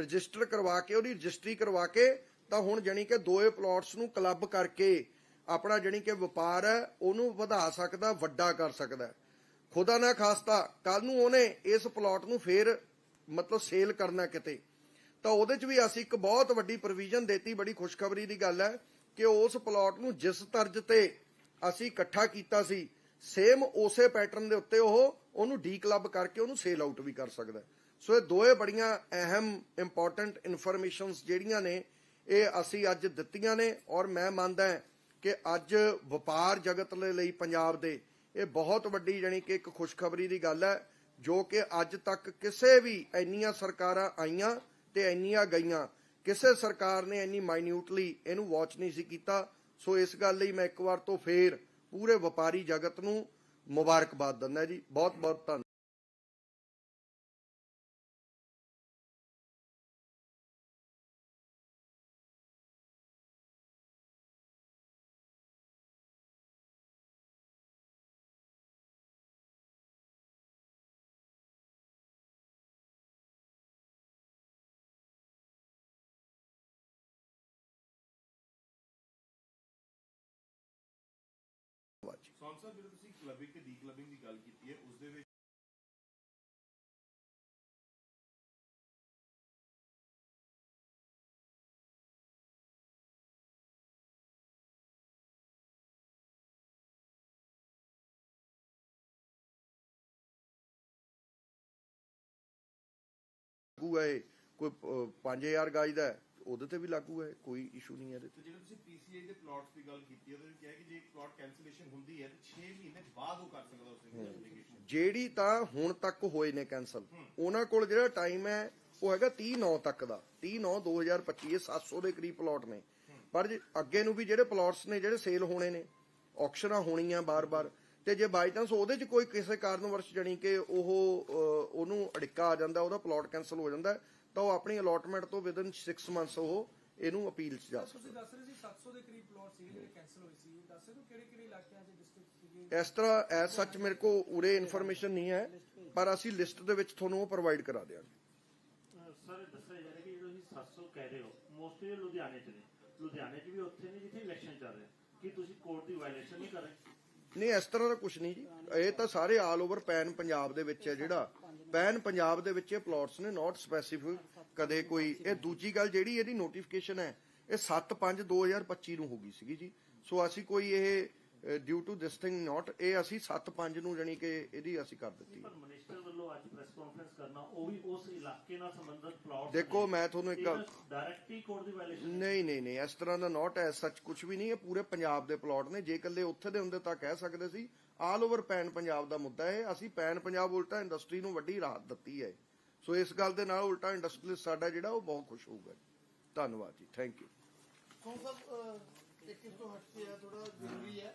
Register ਕਰਵਾ ਕੇ, ਉਹਦੀ registry ਕਰਵਾ ਕੇ, ਤਾਂ ਹੁਣ ਜਾਣੀ ਕਿ ਦੋਏ ਪਲਾਟਸ ਨੂੰ ਕਲੱਬ ਕਰਕੇ ਆਪਣਾ ਜਾਣੀ ਕਿ ਵਪਾਰ ਹੈ, ਉਹਨੂੰ ਵਧਾ ਸਕਦਾ, ਵੱਡਾ ਕਰ ਸਕਦਾ ਖੁਦਾ ਨਾ ਖਾਸਤਾ ਕੱਲ ਨੂੰ ਉਹਨੇ ਇਸ ਪਲਾਟ ਨੂੰ ਫੇਰ ਮਤਲਬ ਸੇਲ ਕਰਨਾ ਕਿਤੇ। ਤਾਂ ਉਹਦੇ 'ਚ ਵੀ ਅਸੀਂ ਇੱਕ ਬਹੁਤ ਵੱਡੀ ਪ੍ਰੋਵੀਜ਼ਨ ਦੇਤੀ, ਬੜੀ ਖੁਸ਼ਖਬਰੀ ਦੀ ਗੱਲ ਹੈ ਕਿ ਉਸ ਪਲਾਟ ਨੂੰ ਜਿਸ ਤਰਜ ਤੇ ਅਸੀਂ ਇਕੱਠਾ ਕੀਤਾ ਸੀ ਸੇਮ ਉਸੇ ਪੈਟਰਨ ਦੇ ਉੱਤੇ ਉਹ ਉਹਨੂੰ ਡੀ ਕਲੱਬ ਕਰਕੇ ਉਹਨੂੰ ਸੇਲ ਆਊਟ ਵੀ ਕਰ ਸਕਦਾ ਸੋ ਇਹ ਦੋਏ ਬੜੀਆਂ ਅਹਿਮ ਇੰਪੋਰਟੈਂਟ ਇਨਫੋਰਮੇਸ਼ਨਸ ਜਿਹੜੀਆਂ ਨੇ, ਇਹ ਅਸੀਂ ਅੱਜ ਦਿੱਤੀਆਂ ਨੇ ਔਰ ਮੈਂ ਮੰਨਦਾ ਕਿ ਅੱਜ ਵਪਾਰ ਜਗਤ ਦੇ ਲਈ ਪੰਜਾਬ ਦੇ ਇਹ ਬਹੁਤ ਵੱਡੀ ਜਾਣੀ ਕਿ ਇੱਕ ਖੁਸ਼ਖਬਰੀ ਦੀ ਗੱਲ ਹੈ, ਜੋ ਕਿ ਅੱਜ ਤੱਕ ਕਿਸੇ ਵੀ ਇੰਨੀਆਂ ਸਰਕਾਰਾਂ ਆਈਆਂ ਤੇ ਇੰਨੀਆਂ ਗਈਆਂ, ਕਿਸੇ ਸਰਕਾਰ ਨੇ ਇੰਨੀ ਮਾਈਨਿਊਟਲੀ ਇਹਨੂੰ ਵਾਚ ਨਹੀਂ ਸੀ ਕੀਤਾ। ਸੋ ਇਸ ਗੱਲ ਲਈ ਮੈਂ ਇੱਕ ਵਾਰ ਤੋਂ ਫੇਰ ਪੂਰੇ ਵਪਾਰੀ ਜਗਤ ਨੂੰ ਮੁਬਾਰਕਬਾਦ ਦਿੰਦਾ ਜੀ। ਬਹੁਤ ਬਹੁਤ ਧੰਨਵਾਦ। ਜੀ ਸਾਹਿਬ ਜਦੋਂ ਤੁਸੀਂ ਕਲੱਬਿੰਗ ਤੇ ਡੀ ਦੀ ਗੱਲ ਕੀਤੀ ਹੈ ਉਸ ਦੇ ਵਿੱਚ ਲਾਗੂ ਹੈ ਇਹ। ਕੋਈ ਅਹ, 5000 ਗਾਜ ਦਾ ਉਹਦੇ ਤੇ ਵੀ ਲਾਗੂ ਹੈ ਕੋਈ ਇਸ਼ੂ ਨਹੀਂ ਹੈ ਇਹਦੇ ਤੇ। ਜਦੋਂ ਤੁਸੀਂ ਪੀਸੀਆਈ ਦੇ ਪਲਾਟਸ ਦੀ ਗੱਲ ਕੀਤੀ ਉਹਦੇ ਵਿੱਚ ਕਿਹਾ ਕਿ ਜੇ ਪਲਾਟ ਕੈਂਸਲੇਸ਼ਨ ਹੁੰਦੀ ਹੈ ਤਾਂ 6 ਮਹੀਨੇ ਬਾਅਦ ਉਹ ਕਰ ਸਕਦਾ ਉਸ ਦੀ ਐਪਲੀਕੇਸ਼ਨ ਜਿਹੜੀ ਤਾਂ ਹੁਣ ਤੱਕ ਹੋਏ ਨੇ ਕੈਨਸਲ ਉਹਨਾਂ ਕੋਲ ਜਿਹੜਾ ਟਾਈਮ ਹੈ ਉਹ ਹੈਗਾ 30 9 ਤੱਕ ਦਾ। 30 9 2025 ਇਹ 700 ਦੇ ਕਰੀਬ ਪਲਾਟ ਨੇ। ਪਰ ਜੇ ਅੱਗੇ ਨੂੰ ਵੀ ਜਿਹੜੇ ਪਲਾਟਸ ਨੇ ਜਿਹੜੇ ਸੇਲ ਹੋਣੇ ਨੇ ਆਕਸ਼ਨਾਂ ਹੋਣੀਆਂ ਬਾਰ-ਬਾਰ ਤੇ ਜੇ ਬਾਈ ਚਾਂਸ ਉਹਦੇ 'ਚ ਕੋਈ ਕਿਸੇ ਕਾਰਨ ਵਰਸ਼ ਜਣੀ ਕਿ ਉਹ ਉਹਨੂੰ ਅੜਿੱਕਾ ਆ ਜਾਂਦਾ ਉਹਦਾ ਪਲਾਟ ਕੈਨਸਲ ਹੋ ਜਾਂਦਾ ਤਾਂ ਉਹ ਆਪਣੀ ਅਲੋਟਮੈਂਟ ਤੋਂ ਵਿਦਨ 6 ਮੰਥਸ ਉਹ ਇਹਨੂੰ ਅਪੀਲ 'ਚ ਜਾ ਸਕਦਾ ਤੁਸੀਂ ਦੱਸ ਰਹੇ ਸੀ 700 ਦੇ ਕਰੀਬ ਪਲਾਟ ਸੀ ਜਿਹੜੇ ਕੈਨਸਲ ਹੋਏ ਸੀ। ਦੱਸ ਸਕਦੇ ਹੋ ਕਿਹੜੇ ਕਿਹੜੇ ਇਲਾਕਿਆਂ 'ਚ ਡਿਸਟ੍ਰਿਕਟ ਸੀਗੇ? ਇਸ ਤਰ੍ਹਾਂ ਐਸ ਸੱਚ ਮੇਰੇ ਕੋ ਉਰੇ ਇਨਫੋਰਮੇਸ਼ਨ ਨਹੀਂ ਹੈ ਪਰ ਅਸੀਂ ਲਿਸਟ ਦੇ ਵਿੱਚ ਤੁਹਾਨੂੰ ਉਹ ਪ੍ਰੋਵਾਈਡ ਕਰਾ ਦਿਆਂਗੇ। ਸਰ ਦੱਸਿਆ ਜਾ ਰਿਹਾ ਕਿ ਜਦੋਂ ਤੁਸੀਂ 700 ਕਹਿ ਰਹੇ ਹੋ ਮੋਸਟਲੀ ਲੁਧਿਆਣੇ 'ਚ ਨੇ। ਲੁਧਿਆਣੇ 'ਚ ਵੀ ਉੱਥੇ ਨੇ ਜਿੱਥੇ ਇਲੈਕਸ਼ਨ ਚੱਲ ਰਿਹਾ। ਕੀ ਤੁਸੀਂ ਕੋਰਟ ਦੀ ਵਾਇਲੇਸ਼ਨ ਨਹੀਂ ਕਰ ਰਹੇ? ਨਹੀਂ ਇਸ ਤਰ੍ਹਾਂ ਦਾ ਕੁਝ ਨਹੀਂ ਜੀ। ਇਹ ਤਾਂ ਸਾਰੇ ਆਲ ਓਵਰ ਪੈਨ ਪੰਜਾਬ ਦੇ ਵਿੱਚ ਹੈ ਜਿਹੜਾ ਪੈਨ ਪੰਜਾਬ ਦੇ ਵਿੱਚ ਇਹ ਪਲਾਟਸ ਨੇ ਨਾਟ ਸਪੈਸੀਫਿਕ ਕਦੇ ਕੋਈ। ਇਹ ਦੂਜੀ ਗੱਲ ਜਿਹੜੀ ਇਹਦੀ ਨੋਟੀਫਿਕੇਸ਼ਨ ਹੈ, ਇਹ 7/5/2025 ਨੂੰ ਹੋ ਗਈ ਸੀਗੀ ਜੀ। ਸੋ ਅਸੀਂ ਕੋਈ ਇਹ due to this thing not ਇਹ ਅਸੀਂ 7/5 ਨੂੰ ਜਾਣੀ ਕਿ ਇਹਦੀ ਅਸੀਂ ਕਰ ਦਿੱਤੀ ਪਰ ਮਿਨਿਸਟਰ ਵੱਲੋਂ ਅੱਜ ਪ੍ਰੈਸ ਕਾਨਫਰੰਸ ਕਰਨਾ ਉਹ ਵੀ ਉਸ ਇਲਾਕੇ ਨਾਲ ਸੰਬੰਧਿਤ ਪਲਾਟ ਦੇਖੋ, ਮੈਂ ਤੁਹਾਨੂੰ ਇੱਕ ਡਾਇਰੈਕਟਲੀ ਕੋਰਟ ਦੀ ਵਾਇਲੇਸ਼ਨ ਨਹੀਂ ਨਹੀਂ ਨਹੀਂ ਇਸ ਤਰ੍ਹਾਂ ਦਾ ਨਾਟ ਐ ਸੱਚ ਕੁਝ ਵੀ ਨਹੀਂ ਇਹ ਪੂਰੇ ਪੰਜਾਬ ਦੇ ਪਲਾਟ ਨੇ। ਜੇ ਇਕੱਲੇ ਉੱਥੇ ਦੇ ਹੁੰਦੇ ਤਾਂ ਕਹਿ ਸਕਦੇ ਸੀ ਆਲ ਓਵਰ ਪੈਨ ਪੰਜਾਬ ਦਾ ਮੁੱਦਾ ਹੈ ਅਸੀਂ ਪੈਨ ਪੰਜਾਬ ਉਲਟਾ ਇੰਡਸਟਰੀ ਨੂੰ ਵੱਡੀ ਰਾਹਤ ਦਿੱਤੀ ਹੈ। ਸੋ ਇਸ ਗੱਲ ਦੇ ਨਾਲ ਉਲਟਾ ਇੰਡਸਟਰੀਅਲਿਸਟ ਸਾਡਾ ਜਿਹੜਾ ਉਹ ਬਹੁਤ ਖੁਸ਼ ਹੋਊਗਾ ਧੰਨਵਾਦ ਜੀ ਥੈਂਕ ਯੂ ਸੋ ਸਭ ਇੱਕ ਇਸ ਤੋਂ ਹਟ ਕੇ ਆ ਥੋੜਾ ਜ਼ਰੂਰੀ ਹੈ।